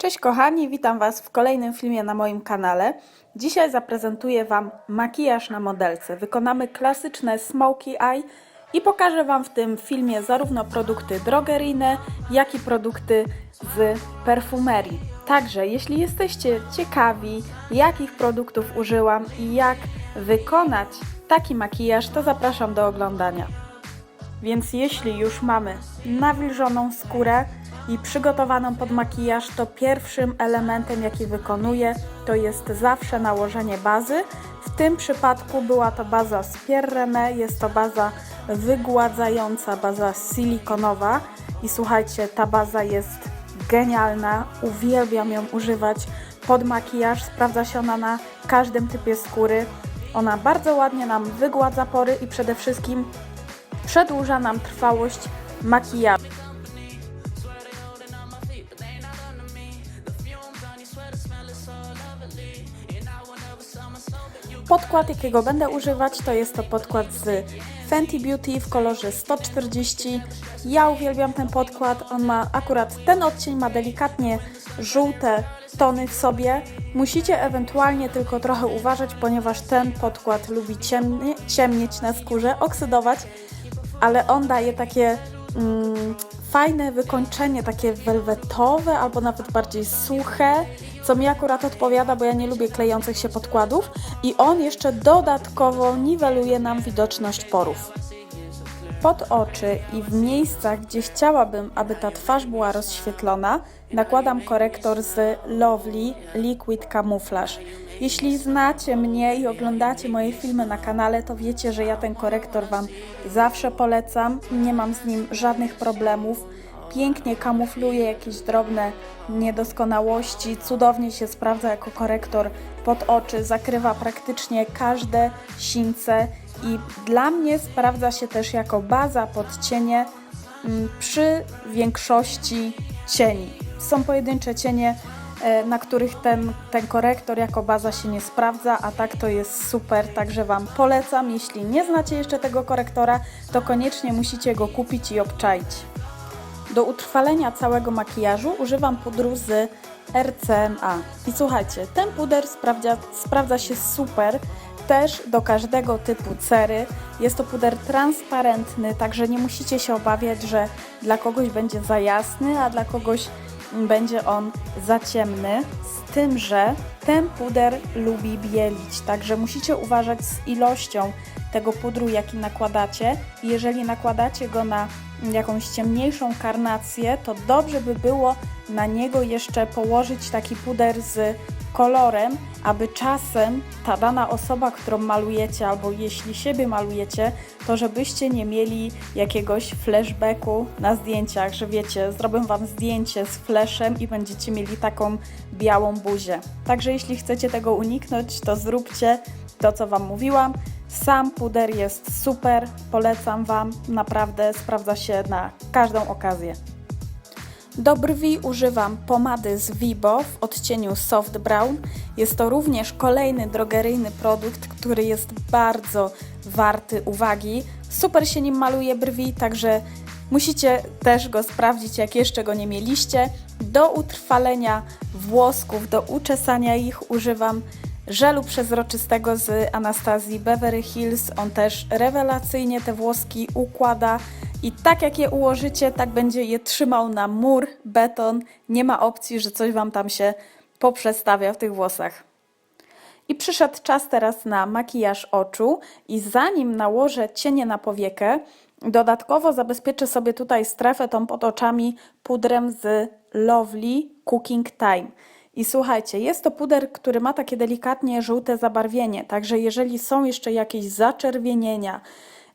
Cześć kochani, witam Was w kolejnym filmie na moim kanale. Dzisiaj zaprezentuję Wam makijaż na modelce. Wykonamy klasyczne smokey eye i pokażę Wam w tym filmie zarówno produkty drogeryjne, jak i produkty z perfumerii. Także jeśli jesteście ciekawi, jakich produktów użyłam i jak wykonać taki makijaż, to zapraszam do oglądania. Więc jeśli już mamy nawilżoną skórę i przygotowaną pod makijaż, to pierwszym elementem, jaki wykonuję, to jest zawsze nałożenie bazy. W tym przypadku była to baza z Pierre Rene, jest to baza wygładzająca, baza silikonowa. I słuchajcie, ta baza jest genialna, uwielbiam ją używać pod makijaż, sprawdza się ona na każdym typie skóry. Ona bardzo ładnie nam wygładza pory i przede wszystkim przedłuża nam trwałość makijażu. Podkład, jakiego będę używać, to jest to podkład z Fenty Beauty w kolorze 140. Ja uwielbiam ten podkład, on ma akurat ten odcień, ma delikatnie żółte tony w sobie. Musicie ewentualnie tylko trochę uważać, ponieważ ten podkład lubi ciemnie, ciemnieć na skórze, oksydować, ale on daje takie mm, fajne wykończenie, takie welwetowe albo nawet bardziej suche, co mi akurat odpowiada, bo ja nie lubię klejących się podkładów i on jeszcze dodatkowo niweluje nam widoczność porów. Pod oczy i w miejscach, gdzie chciałabym, aby ta twarz była rozświetlona, nakładam korektor z Lovely Liquid Camouflage. Jeśli znacie mnie i oglądacie moje filmy na kanale, to wiecie, że ja ten korektor Wam zawsze polecam. Nie mam z nim żadnych problemów. Pięknie kamufluje jakieś drobne niedoskonałości, cudownie się sprawdza jako korektor pod oczy, zakrywa praktycznie każde sińce i dla mnie sprawdza się też jako baza pod cienie mm, przy większości cieni. Są pojedyncze cienie, e, na których ten, ten korektor jako baza się nie sprawdza, a tak to jest super, także Wam polecam. Jeśli nie znacie jeszcze tego korektora, to koniecznie musicie go kupić i obczaić. Do utrwalenia całego makijażu używam pudru z RCMA. I słuchajcie, ten puder sprawdza, sprawdza się super też do każdego typu cery. Jest to puder transparentny, także nie musicie się obawiać, że dla kogoś będzie za jasny, a dla kogoś będzie on za ciemny. Z tym, że ten puder lubi bielić, także musicie uważać z ilością tego pudru, jaki nakładacie. Jeżeli nakładacie go na jakąś ciemniejszą karnację, to dobrze by było na niego jeszcze położyć taki puder z kolorem, aby czasem ta dana osoba, którą malujecie, albo jeśli siebie malujecie, to żebyście nie mieli jakiegoś flashbacku na zdjęciach, że wiecie, zrobię Wam zdjęcie z flashem i będziecie mieli taką białą buzię. Także jeśli chcecie tego uniknąć, to zróbcie to, co Wam mówiłam. Sam puder jest super, polecam Wam, naprawdę sprawdza się na każdą okazję. Do brwi używam pomady z Vibo w odcieniu Soft Brown. Jest to również kolejny drogeryjny produkt, który jest bardzo warty uwagi. Super się nim maluje brwi, także musicie też go sprawdzić, jak jeszcze go nie mieliście. Do utrwalenia włosków, do uczesania ich używam żelu przezroczystego z Anastazji Beverly Hills. On też rewelacyjnie te włoski układa. I tak jak je ułożycie, tak będzie je trzymał na mur, beton. Nie ma opcji, że coś Wam tam się poprzestawia w tych włosach. I przyszedł czas teraz na makijaż oczu i zanim nałożę cienie na powiekę, dodatkowo zabezpieczę sobie tutaj strefę tą pod oczami pudrem z Lovely Cooking Time. I słuchajcie, jest to puder, który ma takie delikatnie żółte zabarwienie, także jeżeli są jeszcze jakieś zaczerwienienia,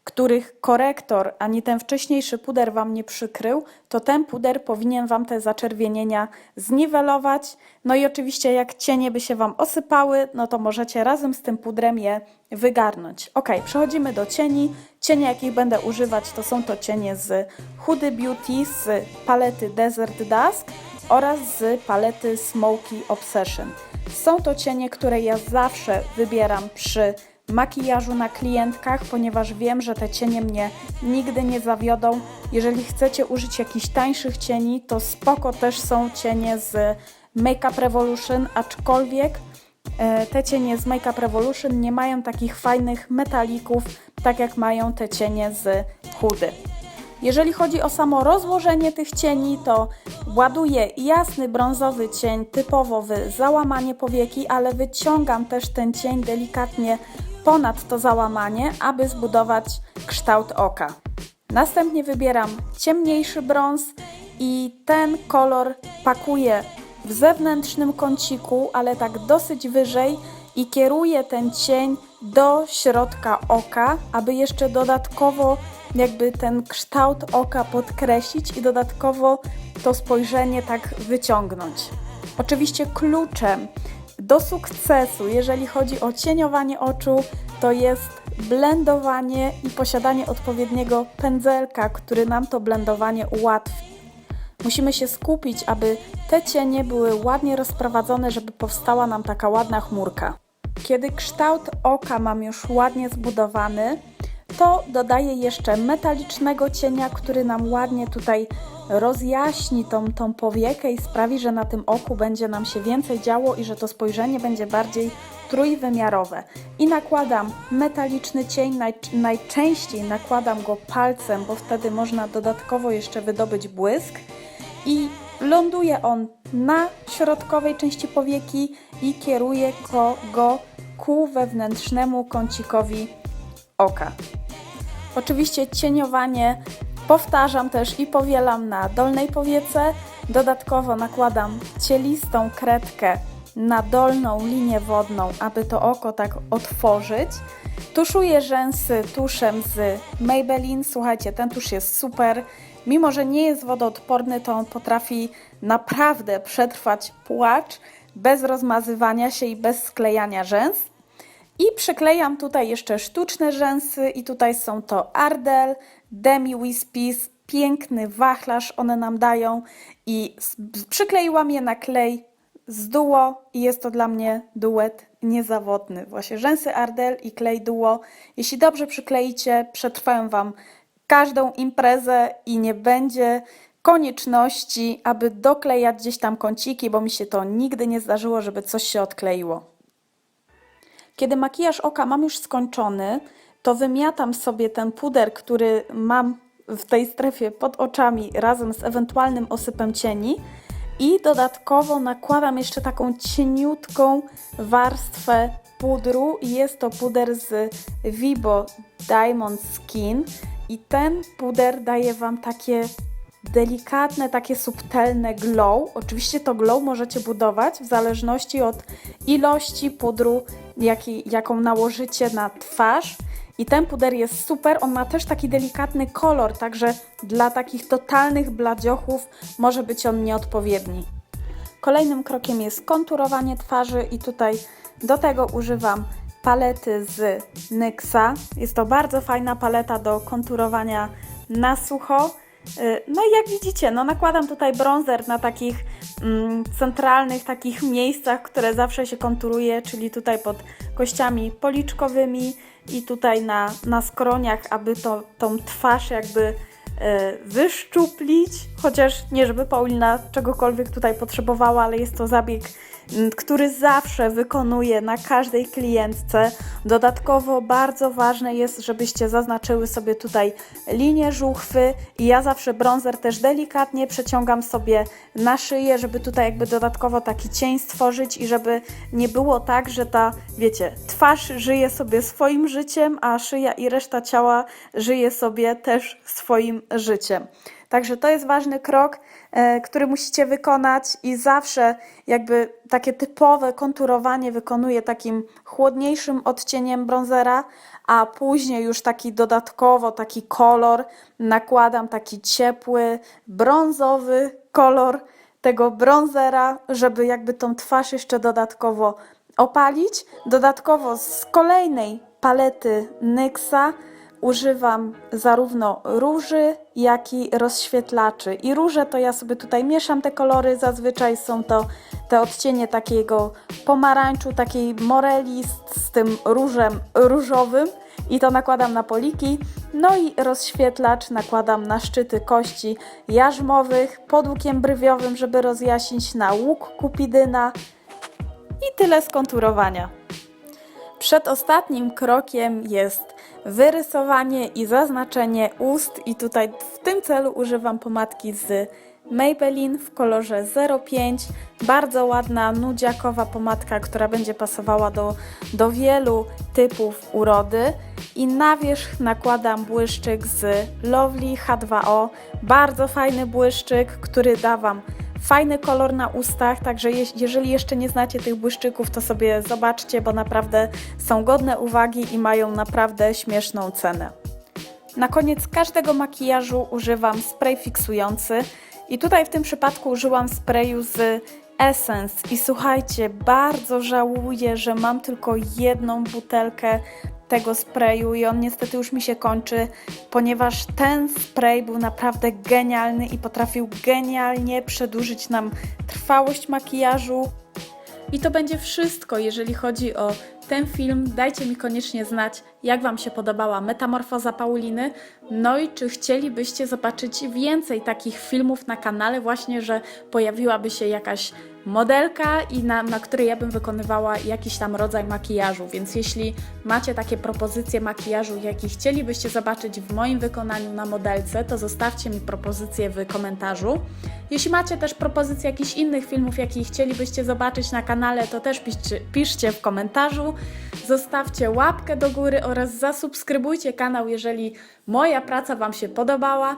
których korektor ani ten wcześniejszy puder Wam nie przykrył, to ten puder powinien Wam te zaczerwienienia zniwelować. No i oczywiście jak cienie by się Wam osypały, no to możecie razem z tym pudrem je wygarnąć. Ok, przechodzimy do cieni. Cienie, jakich będę używać, to są to cienie z Hudy Beauty z palety Desert Dusk oraz z palety Smoky Obsession. Są to cienie, które ja zawsze wybieram przy makijażu na klientkach, ponieważ wiem, że te cienie mnie nigdy nie zawiodą. Jeżeli chcecie użyć jakichś tańszych cieni, to spoko też są cienie z Makeup Revolution, aczkolwiek e, te cienie z Makeup Revolution nie mają takich fajnych metalików, tak jak mają te cienie z Hudy. Jeżeli chodzi o samo rozłożenie tych cieni, to ładuję jasny brązowy cień, typowo w załamanie powieki, ale wyciągam też ten cień delikatnie ponad to załamanie, aby zbudować kształt oka. Następnie wybieram ciemniejszy brąz i ten kolor pakuję w zewnętrznym kąciku, ale tak dosyć wyżej i kieruję ten cień do środka oka, aby jeszcze dodatkowo jakby ten kształt oka podkreślić i dodatkowo to spojrzenie tak wyciągnąć. Oczywiście kluczem do sukcesu, jeżeli chodzi o cieniowanie oczu, to jest blendowanie i posiadanie odpowiedniego pędzelka, który nam to blendowanie ułatwi. Musimy się skupić, aby te cienie były ładnie rozprowadzone, żeby powstała nam taka ładna chmurka. Kiedy kształt oka mam już ładnie zbudowany, to dodaję jeszcze metalicznego cienia, który nam ładnie tutaj rozjaśni tą, tą powiekę i sprawi, że na tym oku będzie nam się więcej działo i że to spojrzenie będzie bardziej trójwymiarowe. I nakładam metaliczny cień, naj, najczęściej nakładam go palcem, bo wtedy można dodatkowo jeszcze wydobyć błysk i ląduje on na środkowej części powieki i kieruje go, go ku wewnętrznemu kącikowi oka. Oczywiście cieniowanie powtarzam też i powielam na dolnej powiece. Dodatkowo nakładam cielistą kredkę na dolną linię wodną, aby to oko tak otworzyć. Tuszuję rzęsy tuszem z Maybelline. Słuchajcie, ten tusz jest super. Mimo, że nie jest wodoodporny, to on potrafi naprawdę przetrwać płacz bez rozmazywania się i bez sklejania rzęs. I przyklejam tutaj jeszcze sztuczne rzęsy i tutaj są to Ardell, Demi Wispies, piękny wachlarz one nam dają i przykleiłam je na klej z duo i jest to dla mnie duet niezawodny. Właśnie rzęsy Ardell i klej duo. Jeśli dobrze przykleicie, przetrwają Wam każdą imprezę i nie będzie konieczności, aby doklejać gdzieś tam kąciki, bo mi się to nigdy nie zdarzyło, żeby coś się odkleiło. Kiedy makijaż oka mam już skończony, to wymiatam sobie ten puder, który mam w tej strefie pod oczami razem z ewentualnym osypem cieni i dodatkowo nakładam jeszcze taką cieniutką warstwę pudru. Jest to puder z Vibo Diamond Skin i ten puder daje Wam takie delikatne, takie subtelne glow. Oczywiście to glow możecie budować w zależności od ilości pudru, jaki, jaką nałożycie na twarz. I ten puder jest super, on ma też taki delikatny kolor, także dla takich totalnych bladziochów może być on nieodpowiedni. Kolejnym krokiem jest konturowanie twarzy i tutaj do tego używam palety z NYXa. Jest to bardzo fajna paleta do konturowania na sucho. Y, No i jak widzicie, no nakładam tutaj bronzer na takich mm, centralnych takich miejscach, które zawsze się konturuje, czyli tutaj pod kościami policzkowymi i tutaj na, na skroniach, aby to, tą twarz jakby e, wyszczuplić, chociaż nie żeby Paulina czegokolwiek tutaj potrzebowała, ale jest to zabieg, który zawsze wykonuję na każdej klientce. Dodatkowo bardzo ważne jest, żebyście zaznaczyły sobie tutaj linię żuchwy i ja zawsze bronzer też delikatnie przeciągam sobie na szyję, żeby tutaj jakby dodatkowo taki cień stworzyć i żeby nie było tak, że ta, wiecie, twarz żyje sobie swoim życiem, a szyja i reszta ciała żyje sobie też swoim życiem. Także to jest ważny krok, e, który musicie wykonać i zawsze jakby takie typowe konturowanie wykonuję takim chłodniejszym odcieniem bronzera, a później już taki dodatkowo taki kolor nakładam taki ciepły, brązowy kolor tego bronzera, żeby jakby tą twarz jeszcze dodatkowo opalić. Dodatkowo z kolejnej palety NYXa używam zarówno róży, jak i rozświetlaczy. I róże to ja sobie tutaj mieszam te kolory, zazwyczaj są to te odcienie takiego pomarańczu, takiej moreli z, z tym różem różowym i to nakładam na poliki. No i rozświetlacz nakładam na szczyty kości jarzmowych pod łukiem brywiowym, żeby rozjaśnić na łuk kupidyna i tyle skonturowania. Przedostatnim krokiem jest wyrysowanie i zaznaczenie ust i tutaj w tym celu używam pomadki z Maybelline w kolorze 05. Bardzo ładna, nudziakowa pomadka, która będzie pasowała do, do wielu typów urody. I na wierzch nakładam błyszczyk z Lovely H2O. Bardzo fajny błyszczyk, który da Wam fajny kolor na ustach, także je, jeżeli jeszcze nie znacie tych błyszczyków, to sobie zobaczcie, bo naprawdę są godne uwagi i mają naprawdę śmieszną cenę. Na koniec każdego makijażu używam spray fiksujący i tutaj w tym przypadku użyłam sprayu z Essence i słuchajcie, bardzo żałuję, że mam tylko jedną butelkę tego sprayu i on niestety już mi się kończy, ponieważ ten spray był naprawdę genialny i potrafił genialnie przedłużyć nam trwałość makijażu. I to będzie wszystko, jeżeli chodzi o ten film. Dajcie mi koniecznie znać, jak Wam się podobała metamorfoza Pauliny. No i czy chcielibyście zobaczyć więcej takich filmów na kanale, właśnie, że pojawiłaby się jakaś modelka i na, na której ja bym wykonywała jakiś tam rodzaj makijażu. Więc jeśli macie takie propozycje makijażu, jakie chcielibyście zobaczyć w moim wykonaniu na modelce, to zostawcie mi propozycje w komentarzu. Jeśli macie też propozycje jakichś innych filmów, jakie chcielibyście zobaczyć na kanale, to też piszcie, piszcie w komentarzu. Zostawcie łapkę do góry oraz zasubskrybujcie kanał, jeżeli moja praca Wam się podobała.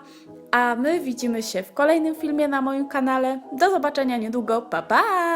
A my widzimy się w kolejnym filmie na moim kanale. Do zobaczenia niedługo. Pa pa!